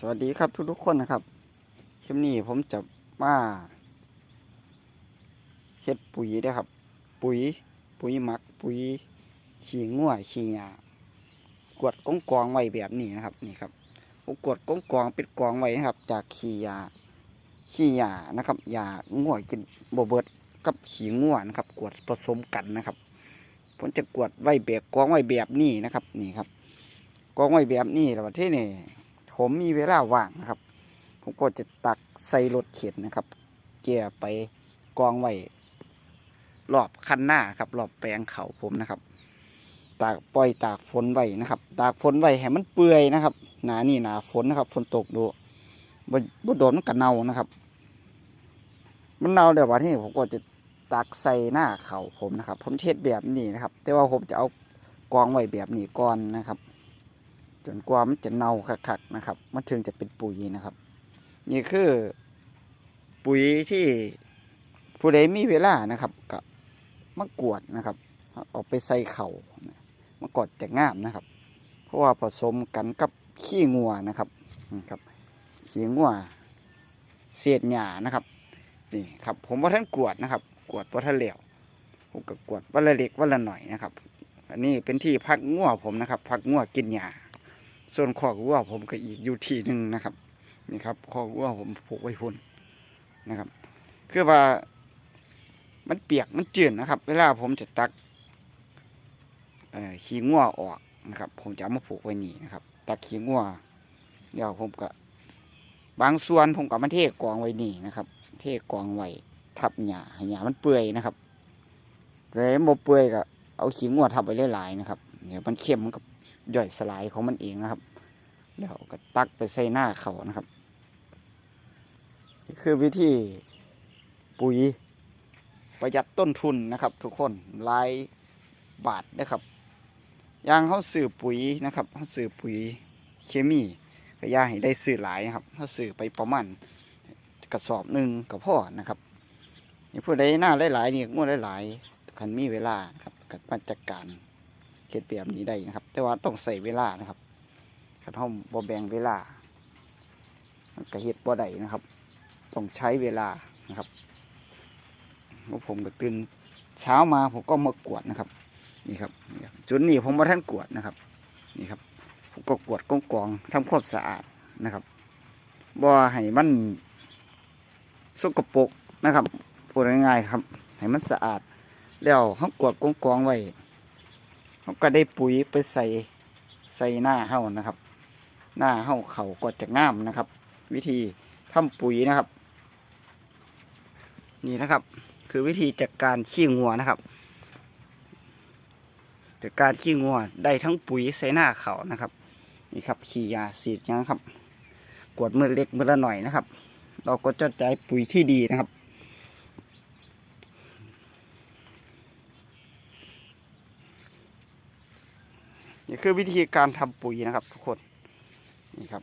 สวัสดีครับทุกๆคนนะครับคลิปนี้ผมจะมาเฮ็ดปุ๋ยเด้ครับ ปุ๋ย ปุ๋ยหมัก ปุ๋ยขี้งัวขี้หญ้ากวดกองกองไว้แบบนี้นะครับนี่ครับผมกวดกองกองเป็นกองไว้นะครับ จากขี้หญ้าขี้หญ้านะครับหญ้างัวกินบเบิดกับขี้งัวนะครับ กวดผสมกันนะครับผมจะกวดไว้แบบกองไว้แบบนี้นะครับ นี่ครับกองไว้แบบนี้แล้วที่นี่ ผมมีเวลาว่างนะครับ ผมก็จะตักใส่รถเข็นนะครับ เกี่ยไปกองไว้รอบคันหน้าครับรอบแปลงเขาผมนะครับ ตากปล่อยตากฝนไว้นะครับ ตากฝนไว้ให้มันเปื่อยนะครับ หนานี่หนาฝนนะครับ ฝนตกดูบบ่โดนมันกระเน่านะครับ มันเน่าเดี๋ยววันที่ผมก็จะตักใส่หน้าเขาผมนะครับ ผมเทศแบบนี้นะครับ แต่ว่าผมจะเอากองไว้แบบนี้ก่อนนะครับ จนกว่ามันจะเน่าคักๆนะครับ มันถึงจะเป็นปุ๋ยนะครับ นี่คือปุ๋ยที่ผู้ใดมีเวลานะครับก็มากวดนะครับเอาไปใส่เข่านะมากดจะงามนะครับ เพราะว่าผสมกันกับขี้งัวนะครับนี่ครับขี้งัวเศษหญ้านะครับนี่ครับผมว่าท่านกวดนะครับ กวดว่าท่านเหลวผมก็กวดวันละเล็กวันละหน่อยนะครับ อันนี้เป็นที่พักงัวผมนะครับ พักงัวกินหญ้า ส่วนคอกวัวผมก็อีกอยู่ที่หนึ่งนะครับ นี่ครับคอกวัวผมผูกไว้พุ่นนะครับ คือว่ามันเปียกมันจืดนะครับ เวลาผมจะตักขี้งัวออกนะครับ ผมจะเอามาผูกไว้นี่นะครับ ตักขี้งัวเดี๋ยวผมก็บางส่วนผมก็มาเทกองไว้นี่นะครับ เทกองไว้ทับหญ้าห้หญ้ามันเปื่อยนะครับเลยโมเปื่อยก็เอาขี้งัวทับไว้หลายๆนะครับ เดี๋ยวมันเข้มมันก็ ย่อยสลายของมันเองนะครับแล้วก็ตักไปใส่หน้าเขานะครับนี่คือวิธีปุ๋ยประหยัดต้นทุนนะครับ ทุกคนลายบาทนะครับยางเขาสื่อปุ๋ยนะครับเขาสื่อปุ๋ยเคมีก็ย่าให้ได้สื่อหลายนะครับเขาสื่อไปประมาณกระสอบหนึ่งก็พอนะครับนี่ผู้ใดหน้าหลายๆนี่งวดหลายๆคันมีเวลาครับกับมาจัดการ เฮ็ดแบบนี้ได้นะครับ แต่ว่าต้องใส่เวลานะครับขันห้องบ่แบงเวลาก็เฮ็ดบ่ได้นะครับ ต้องใช้เวลานะครับพวกผมก็ตื่นเช้ามาผมก็มากวดนะครับ นี่ครับจุดนี้ผมมาท่านกวดนะครับ นี่ครับ ผมก็กวดกองกองทำความสะอาดนะครับบ่ให้มันสกปรกนะครับพูดง่ายๆครับ ให้มันสะอาด แล้วเขากวดกองกองไว้ เขาก็ได้ปุ๋ยไปใส่ใส่หน้าเห่านะครับ หน้าเห่าเขาก็จะงามนะครับ วิธีทำปุ๋ยนะครับ นี่นะครับ คือวิธีจัดการขี้งัวนะครับจัดการขี้งัวได้ทั้งปุ๋ยใส่หน้าเขานะครับ นี่ครับขี้ยาสีดยังครับ กวดมือเล็กมือละหน่อยนะครับ เราก็จะใช้ปุ๋ยที่ดีนะครับ นี่คือวิธีการทำปุ๋ยนะครับทุกคนนี่ครับ